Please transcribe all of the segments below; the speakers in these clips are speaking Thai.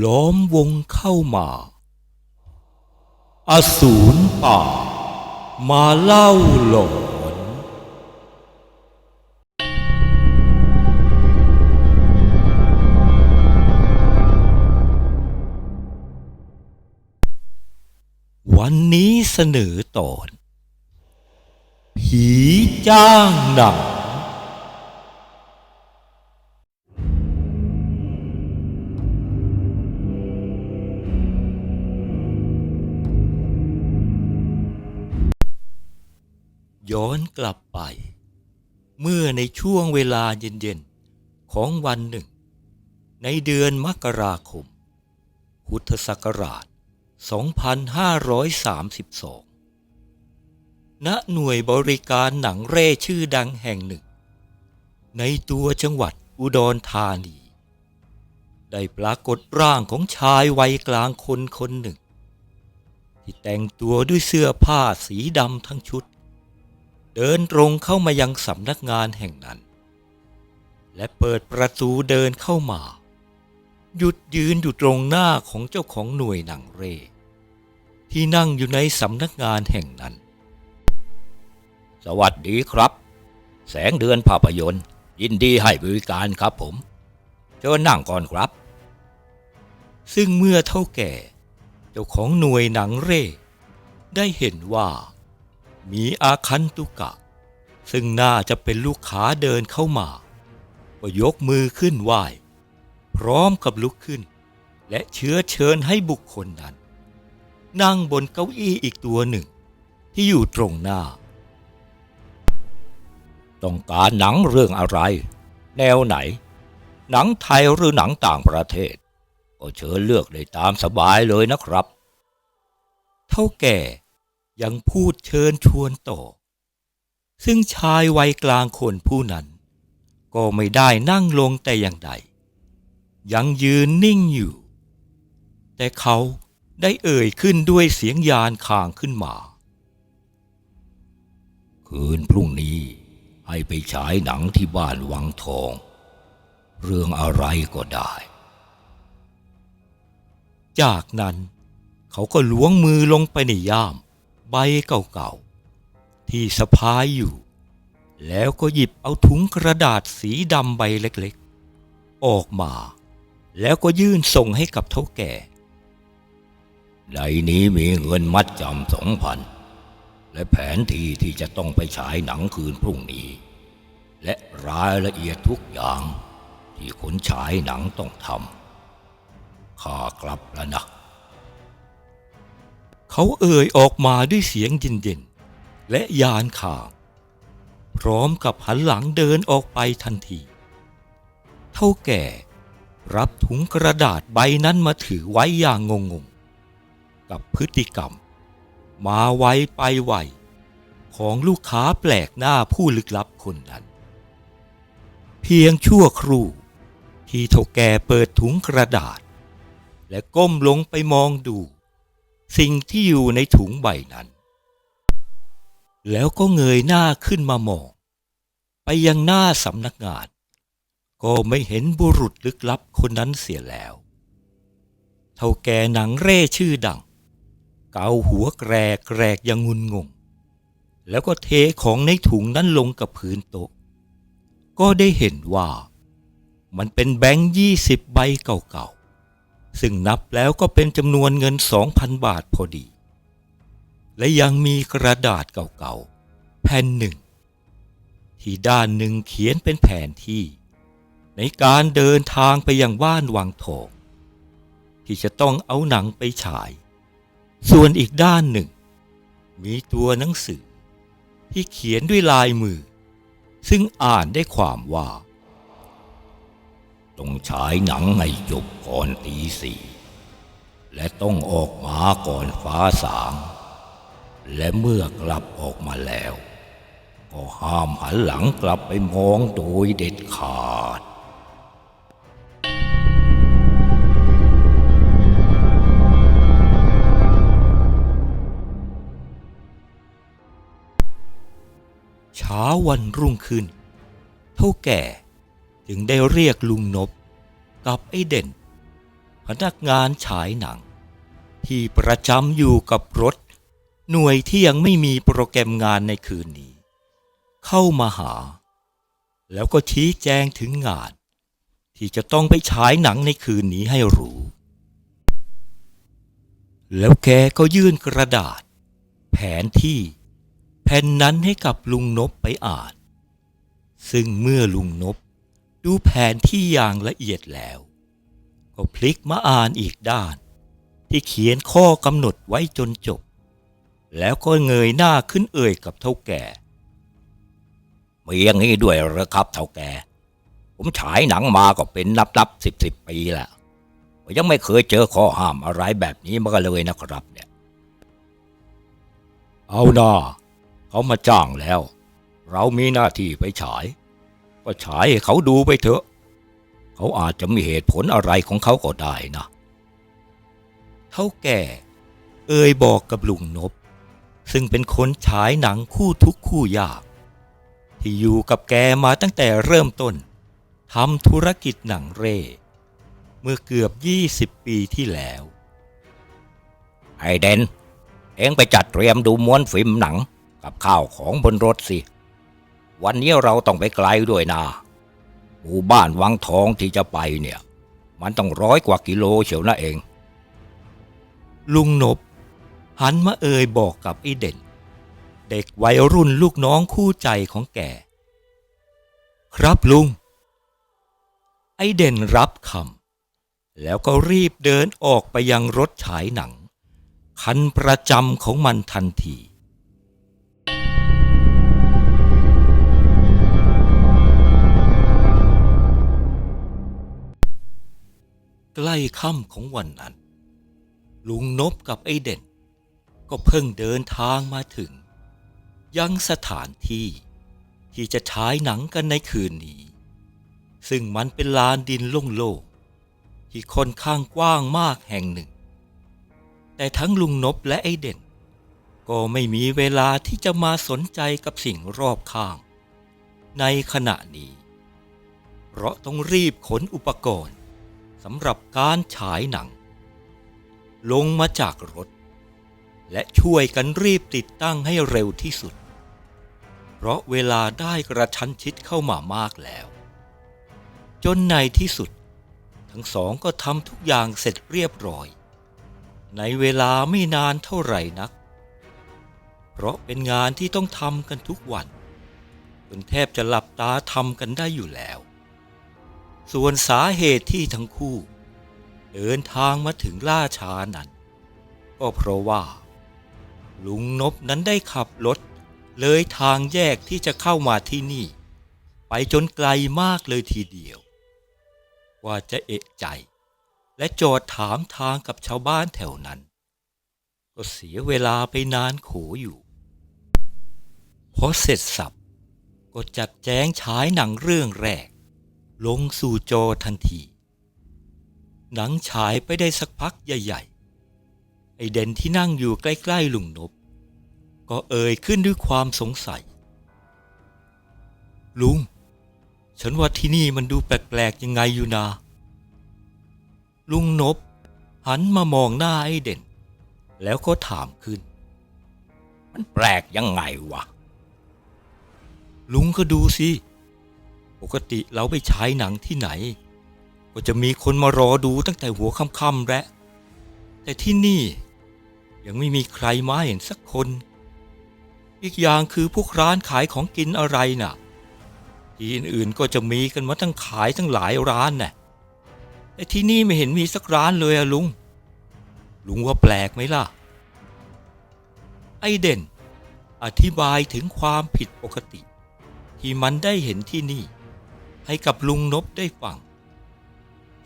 ล้อมวงเข้ามา อสูรป่า มาเล่าหลอนวันนี้เสนอตอน ผีจ้างหนัง ย้อนกลับไป เมื่อในช่วงเวลาเย็นๆ ของวันหนึ่ง ในเดือนมกราคม พุทธศักราช 2532 ณ หน่วยบริการหนังเร่ชื่อดังแห่งหนึ่ง ในตัวจังหวัดอุดรธานี ได้ปรากฏร่างของชายวัยกลางคนคนหนึ่ง ที่แต่งตัวด้วยเสื้อผ้าสีดำทั้งชุด เดินตรงเข้ามายังสำนักงานแห่งนั้น และเปิดประตูเดินเข้ามา หยุดยืนอยู่ตรงหน้าของเจ้าของหน่วยหนังเร่ ที่นั่งอยู่ในสำนักงานแห่งนั้น สวัสดีครับ แสงเดือนภาพยนตร์ ยินดีให้บริการครับผม เชิญนั่งก่อนครับ ซึ่งเมื่อเท่าแก่ เจ้าของหน่วยหนังเร่ ได้เห็นว่า มีอาคันตุกะ ซึ่งน่าจะเป็นลูกค้าเดินเข้ามา ก็ยกมือขึ้นไหว้ พร้อมกับลุกขึ้น และเชื้อเชิญให้บุคคลนั้น นั่งบนเก้าอี้อีกตัวหนึ่ง ที่อยู่ตรงหน้า ต้องการหนังเรื่องอะไร แนวไหน หนังไทยหรือหนังต่างประเทศ ก็เชิญเลือกได้ตามสบายเลยนะครับ เท่าแก่ ยังพูดเชิญชวนต่อ ซึ่งชายวัยกลางคนผู้นั้น ก็ไม่ได้นั่งลงแต่อย่างใด ยังยืนนิ่งอยู่ แต่เขาได้เอ่ยขึ้นด้วยเสียงยานคางขึ้นมา คืนพรุ่งนี้ให้ไปฉายหนังที่บ้านวังทอง เรื่องอะไรก็ได้ จากนั้นเขาก็ล้วงมือลงไปในย่าม ใบเก่าๆ ที่สะพายอยู่ แล้วก็หยิบเอาถุงกระดาษสีดำใบเล็กๆ ออกมา แล้วก็ยื่นส่งให้กับเท่าแก่ ในนี้มีเงินมัดจำสองพันและแผนที่ที่จะต้องไปฉายหนังคืนพรุ่งนี้ และรายละเอียดทุกอย่างที่คนฉายหนังต้องทำข้ากลับแล้วนะ เขาเอ่ยออกมาด้วยเสียงเย็นๆ และยานขางพร้อมกับหันหลังเดินออกไปทันที เท่าแก่รับถุงกระดาษใบนั้นมาถือไว้อย่างงงๆกับพฤติกรรม มาไวไปไวของลูกค้าแปลกหน้าผู้ลึกลับคนนั้น เพียงชั่วครู่ที่เท่าแก่เปิดถุงกระดาษ และก้มลงไปมองดู สิ่งที่อยู่ในถุงใบนั้น แล้วก็เงยหน้าขึ้นมามอง ไปยังหน้าสำนักงาน ก็ไม่เห็นบุรุษลึกลับคนนั้นเสียแล้ว เท่าแก่หนังเร่ชื่อดัง เกาหัวแกรกแกรกยังงุนงง แล้วก็เทของในถุงนั้นลงกับพื้นโต๊ะ ก็ได้เห็นว่ามันเป็นแบงค์ยี่สิบใบเก่าๆ ซึ่งนับแล้วก็เป็นจำนวนเงินสองพันบาทพอดี และยังมีกระดาษเก่าๆ แผ่นหนึ่ง ที่ด้านหนึ่งเขียนเป็นแผนที่ ในการเดินทางไปยังบ้านวังทองที่จะต้องเอาหนังไปฉาย ส่วนอีกด้านหนึ่ง มีตัวหนังสือ ที่เขียนด้วยลายมือ ซึ่งอ่านได้ความว่า ต้องฉายหนังให้จบก่อนตีสี่และต้องออกมาก่อนฟ้าสาง และเมื่อกลับออกมาแล้ว ก็ห้ามหันหลังกลับไปมองโดยเด็ดขาดเช้าวันรุ่งขึ้น เท่าแก่ จึงได้เรียกลุงนบกับไอเด่น พนักงานฉายหนัง ที่ประจำอยู่กับรถ หน่วยที่ยังไม่มีโปรแกรมงานในคืนนี้ เข้ามาหา แล้วก็ชี้แจงถึงงาน ที่จะต้องไปฉายหนังในคืนนี้ให้รู้ แล้วแกก็ยื่นกระดาษ แผนที่แผ่นนั้นให้กับลุงนบไปอ่าน ซึ่งเมื่อลุงนบ ดูแผนที่อย่างละเอียดแล้ว ก็พลิกมาอ่านอีกด้าน ที่เขียนข้อกำหนดไว้จนจบ แล้วก็เงยหน้าขึ้นเอ่ยกับเท่าแก่มีอย่างนี้ด้วยหรอครับเท่าแก่ ผมฉายหนังมาก็เป็นนับนับสิบสิบปีแล้วยังไม่เคยเจอข้อห้ามอะไรแบบนี้มาเลยนะครับเนี่ย เอาหน้าเขามาจ้างแล้ว เรามีหน้าที่ไปฉาย ก็ฉายให้เขาดูไปเถอะ เขาอาจจะมีเหตุผลอะไรของเขาก็ได้นะเท่าแก่ เอ่ยบอกกับลุงนบ ซึ่งเป็นคนฉายหนังคู่ทุกคู่ยาก ที่อยู่กับแกมาตั้งแต่เริ่มต้นทำธุรกิจหนังเร่ เมื่อเกือบ 20 ปีที่แล้ว ไอเดน เอ็งไปจัดเตรียมดูม้วนฟิล์มหนังกับข้าวของบนรถสิ วันนี้เราต้องไปไกลด้วยนะหมู่บ้านวังทองที่จะไปเนี่ย มันต้องร้อยกว่ากิโลเชียวนะเอง ลุงนบ หันมาเอ่ยบอกกับไอเด่น เด็กวัยรุ่นลูกน้องคู่ใจของแกครับลุง ไอเด่นรับคำแล้วก็รีบเดินออกไปยังรถฉายหนัง คันประจำของมันทันที ใกล้ค่ำของวันนั้น ลุงนบกับไอเด่น ก็เพิ่งเดินทางมาถึง ยังสถานที่ที่จะฉายหนังกันในคืนนี้ ซึ่งมันเป็นลานดินโล่งๆที่ค่อนข้างกว้างมากแห่งหนึ่ง แต่ทั้งลุงนบและไอเด่น ก็ไม่มีเวลาที่จะมาสนใจกับสิ่งรอบข้าง ในขณะนี้ เพราะต้องรีบขนอุปกรณ์ สำหรับการฉายหนัง ลงมาจากรถ และช่วยกันรีบติดตั้งให้เร็วที่สุด เพราะเวลาได้กระชั้นชิดเข้ามามากแล้ว จนในที่สุด ทั้งสองก็ทำทุกอย่างเสร็จเรียบร้อย ในเวลาไม่นานเท่าไหร่นัก เพราะเป็นงานที่ต้องทำกันทุกวันจนแทบจะหลับตาทำกันได้อยู่แล้ว ส่วนสาเหตุที่ทั้งคู่ เดินทางมาถึงล่าช้านั้น ก็เพราะว่า ลุงนบนั้นได้ขับรถ เลยทางแยกที่จะเข้ามาที่นี่ ไปจนไกลมากเลยทีเดียว ว่าจะเอะใจ และจอดถามทางกับชาวบ้านแถวนั้น ก็เสียเวลาไปนานโขอยู่พอเสร็จสับก็จัดแจงฉายหนังเรื่องแรก ลงสู่จอทันที หนังฉายไปได้สักพักใหญ่ๆ ไอเด่นที่นั่งอยู่ใกล้ๆลุงนบ ก็เอ่ยขึ้นด้วยความสงสัย ลุง ฉันว่าที่นี่มันดูแปลกๆยังไงอยู่นา ลุงนบ หันมามองหน้าไอ้เด่น แล้วก็ถามขึ้น มันแปลกยังไงวะ ลุงก็ดูสิ ปกติเราไปฉายหนังที่ไหน ก็จะมีคนมารอดูตั้งแต่หัวค่ำๆแล้วแต่ที่นี่ยังไม่มีใครมาเห็นสักคน อีกอย่างคือพวกร้านขายของกินอะไรน่ะ ที่อื่นๆก็จะมีกันมาตั้งขายตั้งหลายร้านน่ะแต่ที่นี่ไม่เห็นมีสักร้านเลยอะลุง ลุงว่าแปลกไหมล่ะ ไอเด่น อธิบายถึงความผิดปกติ ที่มันได้เห็นที่นี่ ให้กับลุงนบได้ฟัง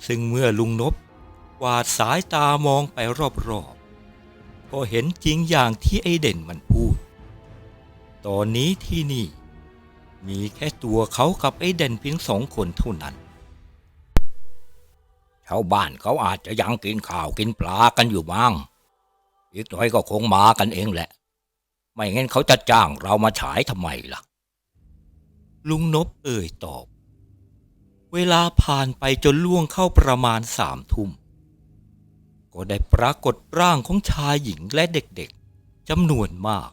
ซึ่งเมื่อลุงนบกวาดสายตามองไปรอบๆก็เห็นจริงอย่างที่ไอเด่นมันพูด ตอนนี้ที่นี่ มีแค่ตัวเขากับไอเด่นเพียงสองคนเท่านั้นชาวบ้านเขาอาจจะยังกินข้าวกินปลากันอยู่บ้าง อีกหน่อยก็คงมากันเองแหละ ไม่งั้นเขาจะจ้างเรามาฉายทำไมล่ะ ลุงนบเอ่ยตอบ เวลาผ่านไปจนล่วงเข้าประมาณสามทุ่ม ก็ได้ปรากฏร่างของชายหญิงและเด็กๆจำนวนมาก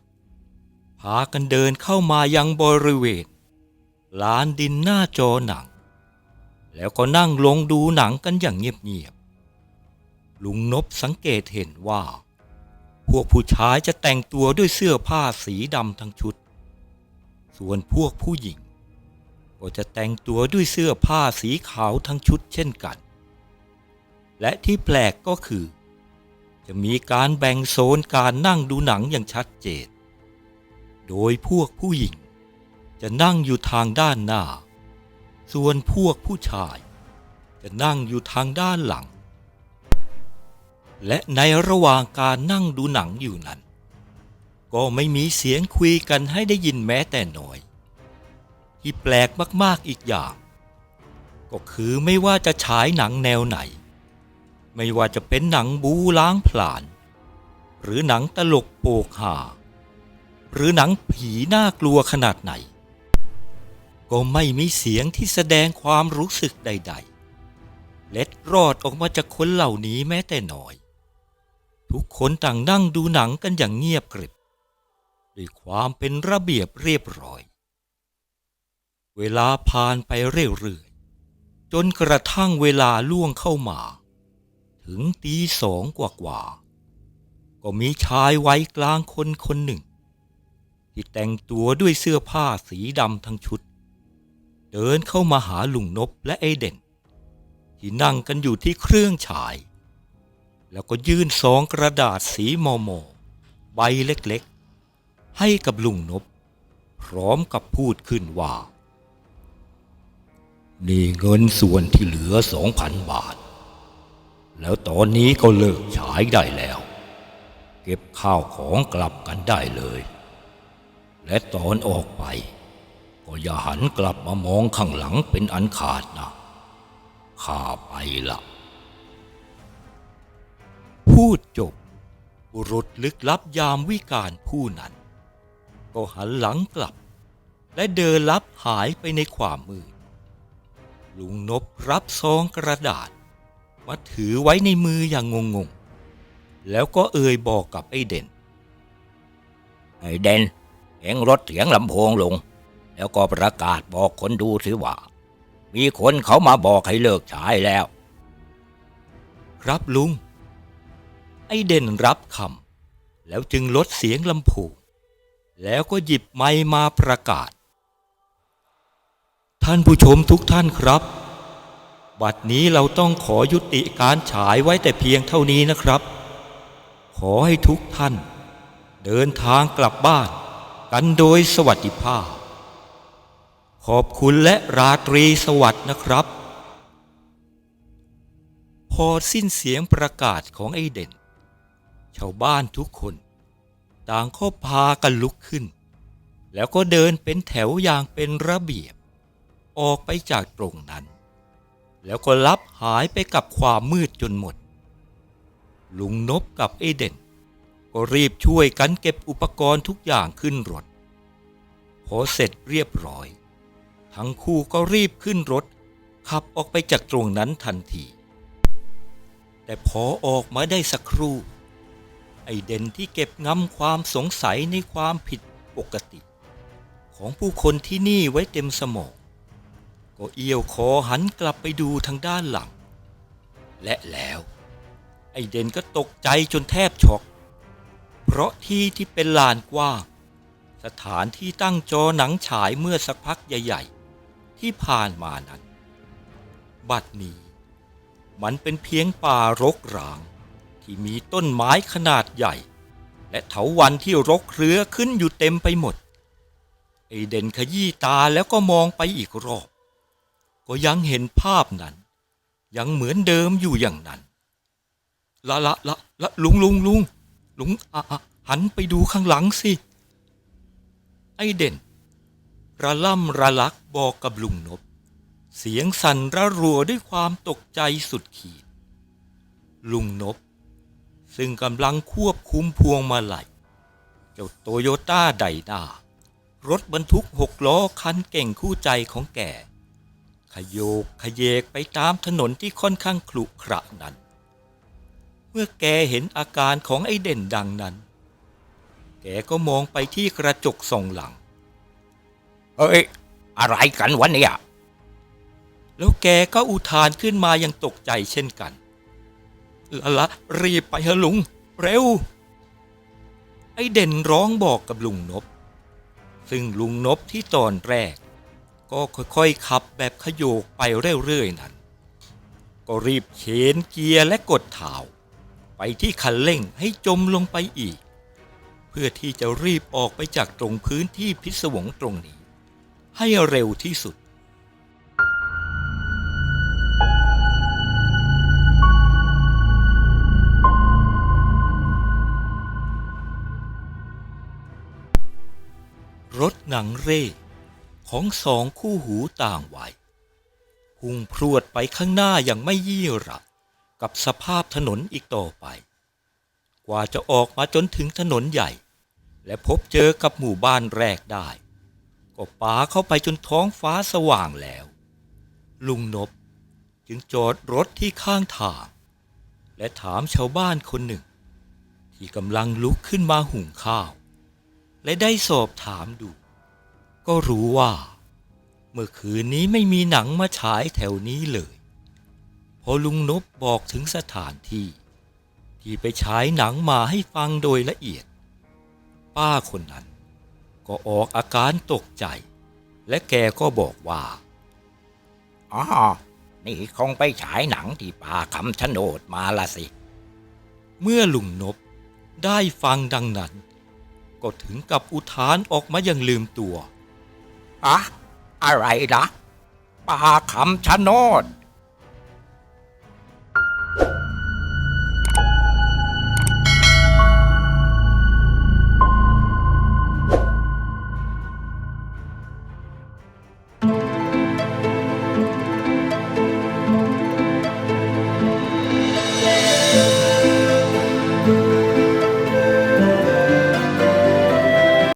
พากันเดินเข้ามายังบริเวณลานดินหน้าจอหนัง แล้วก็นั่งลงดูหนังกันอย่างเงียบๆ ลุงนบสังเกตเห็นว่า พวกผู้ชายจะแต่งตัวด้วยเสื้อผ้าสีดำทั้งชุด ส่วนพวกผู้หญิง ก็จะแต่งตัวด้วยเสื้อผ้าสีขาวทั้งชุดเช่นกัน และที่แปลกก็คือ จะมีการแบ่งโซนการนั่งดูหนังอย่างชัดเจน โดยพวกผู้หญิง จะนั่งอยู่ทางด้านหน้า ส่วนพวกผู้ชาย จะนั่งอยู่ทางด้านหลัง และในระหว่างการนั่งดูหนังอยู่นั้น ก็ไม่มีเสียงคุยกันให้ได้ยินแม้แต่น้อย ที่แปลกมากๆอีกอย่าง ก็คือไม่ว่าจะฉายหนังแนวไหน ไม่ว่าจะเป็นหนังบูล้างผลาญหรือหนังตลกโปกหาหรือหนังผีน่ากลัวขนาดไหน ก็ไม่มีเสียงที่แสดงความรู้สึกใด ๆ เล็ดรอดออกมาจากคนเหล่านี้แม้แต่น้อย ทุกคนต่างนั่งดูหนังกันอย่างเงียบกริบด้วยความเป็นระเบียบเรียบร้อย เวลาผ่านไปเรื่อยๆ จนกระทั่งเวลาล่วงเข้ามา ถึงตีสองกว่าๆ ก็มีชายไวัยกลางคนคนหนึ่ง ที่แต่งตัวด้วยเสื้อผ้าสีดำทั้งชุด เดินเข้ามาหาลุงนบและไอเด่น ที่นั่งกันอยู่ที่เครื่องฉาย แล้วก็ยื่นซองกระดาษสีมอมอใบเล็กๆ ให้กับลุงนบ พร้อมกับพูดขึ้นว่า นี่เงินส่วนที่เหลือสองพันบาท แล้วตอนนี้ก็เลิกฉายได้แล้ว เก็บข้าวของกลับกันได้เลย และตอนออกไป ก็อย่าหันกลับมามองข้างหลังเป็นอันขาดนะข้าไปละพูดจบ บุรุษลึกลับยามวิการผู้นั้น ก็หันหลังกลับ และเดินลับหายไปในความมืด ลุงนบรับซองกระดาษ มาถือไว้ในมืออย่างงงๆ แล้วก็เอ่ยบอกกับไอ้เด่น ไอ้เด่นเอ็งลดเสียงลำโพงลง แล้วก็ประกาศบอกคนดูสิว่า มีคนเขามาบอกให้เลิกฉายแล้ว ครับลุง ไอ้เด่นรับคำแล้วจึงลดเสียงลำโพงแล้วก็หยิบไมค์มาประกาศ ท่านผู้ชมทุกท่านครับ บัดนี้เราต้องขอยุติการฉายไว้แต่เพียงเท่านี้นะครับ ขอให้ทุกท่าน เดินทางกลับบ้าน กันโดยสวัสดิภาพ ขอบคุณและราตรีสวัสดิ์นะครับ พอสิ้นเสียงประกาศของไอเด่น ชาวบ้านทุกคน ต่างก็พากันลุกขึ้น แล้วก็เดินเป็นแถวอย่างเป็นระเบียบ ออกไปจากตรงนั้น แล้วก็ลับหายไปกับความมืดจนหมด ลุงนบกับไอเด่น ก็รีบช่วยกันเก็บอุปกรณ์ทุกอย่างขึ้นรถ พอเสร็จเรียบร้อย ทั้งคู่ก็รีบขึ้นรถ ขับออกไปจากตรงนั้นทันที แต่พอออกมาได้สักครู่ ไอเด่นที่เก็บงำความสงสัยในความผิดปกติ ของผู้คนที่นี่ไว้เต็มสมอง ก็เอี้ยวคอหันกลับไปดูทางด้านหลัง และแล้วไอเดนก็ตกใจจนแทบช็อก เพราะที่ที่เป็นลานกว้าง สถานที่ตั้งจอหนังฉายเมื่อสักพักใหญ่ ๆ ที่ผ่านมานั้น บัดนี้ มันเป็นเพียงป่ารกร้าง ที่มีต้นไม้ขนาดใหญ่ และเถาวันที่รกเรือขึ้นอยู่เต็มไปหมด ไอเดนขยี้ตาแล้วก็มองไปอีกรอบ ก็ยังเห็นภาพนั้น ยังเหมือนเดิมอยู่อย่างนั้น ละละละละลุงลุงลุงลุงอะหันไปดูข้างหลังสิ ไอเด่น ระล่ำระลักบอกกับลุงนบ เสียงสั่นระรัวด้วยความตกใจสุดขีด ลุงนบ ซึ่งกำลังควบคุมพวงมาลัยเจ้าโตโยต้าไดนารถบรรทุกหกล้อคันเก่งคู่ใจของแก ขยโยกขยเยกไปตามถนนที่ค่อนข้างขรุขระนั้น เมื่อแกเห็นอาการของไอ้เด่นดังนั้น แกก็มองไปที่กระจกส่องหลัง เฮ้ย อะไรกันวะเนี่ย แล้วแกก็อุทานขึ้นมาอย่างตกใจเช่นกันละละรีบไปเถอะลุง เร็ว ไอเด่นร้องบอกกับลุงนบ ซึ่งลุงนบที่ตอนแรก ก็ค่อยๆขับแบบขยโยกไปเรื่อยๆนั้น ก็รีบเขนเกียร์และกดเท้าไปที่คันเร่งให้จมลงไปอีก เพื่อที่จะรีบออกไปจากตรงพื้นที่พิศวงตรงนี้ ให้เร็วที่สุดรถหนังเร่ ของสองคู่หูต่างวัยพุ่งพรวดไปข้างหน้าอย่างไม่ยี่ระกับสภาพถนนอีกต่อไป กว่าจะออกมาจนถึงถนนใหญ่ และพบเจอกับหมู่บ้านแรกได้ ก็ปาเข้าไปจนท้องฟ้าสว่างแล้ว ลุงนบจึงจอดรถที่ข้างทาง และถามชาวบ้านคนหนึ่ง ที่กำลังลุกขึ้นมาหุงข้าว และได้สอบถามดู ก็รู้ว่า เมื่อคืนนี้ไม่มีหนังมาฉายแถวนี้เลย พอลุงนบบอกถึงสถานที่ ที่ไปฉายหนังมาให้ฟังโดยละเอียด ป้าคนนั้น ก็ออกอาการตกใจ และแกก็บอกว่าอ๋อนี่คงไปฉายหนังที่ป่าคำชะโนดมาละสิ เมื่อลุงนบได้ฟังดังนั้น ก็ถึงกับอุทานออกมาอย่างลืมตัว อะอะไรนะป่าคำชะโนด